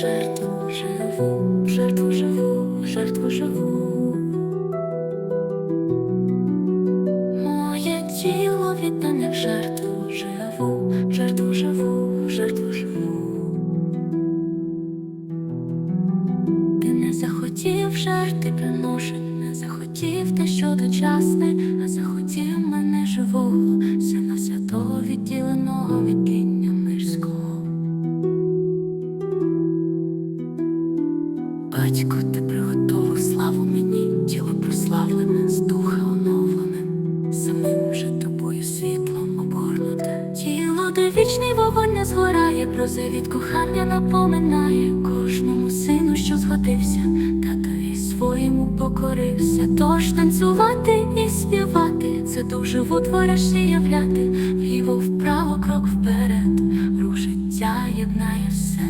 жертву живу, жертву живу, жертву живу. Моє тіло віддане в жертву живу, жертву живу, жертву живу. Ти не захотів жертви приношень, не захотів те, що дочасне. Вічний вогонь не згорає, про від кохання напоминає кожному сину, що згодився, татові своєму покорився. Тож танцювати і співати, це дуже живу твориш і являти, вліво вправо, крок вперед, рух життя єднає все,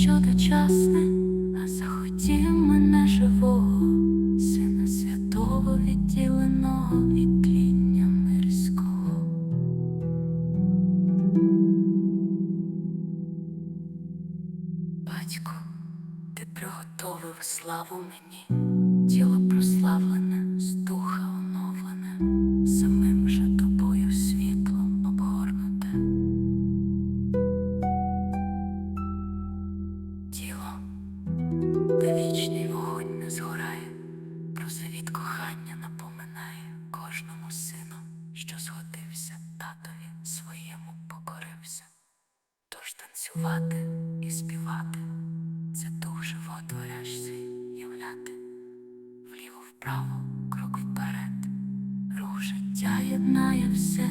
що дочасне, а захотів мене живого, сина святого відділеного від тління мирського. Батько, ти приготовив славу мені, тіло прославлене, з духа що татові своєму покорився. Тож танцювати і співати це дух животворящий являти. Вліво вправо, крок вперед, рух життя єднає все,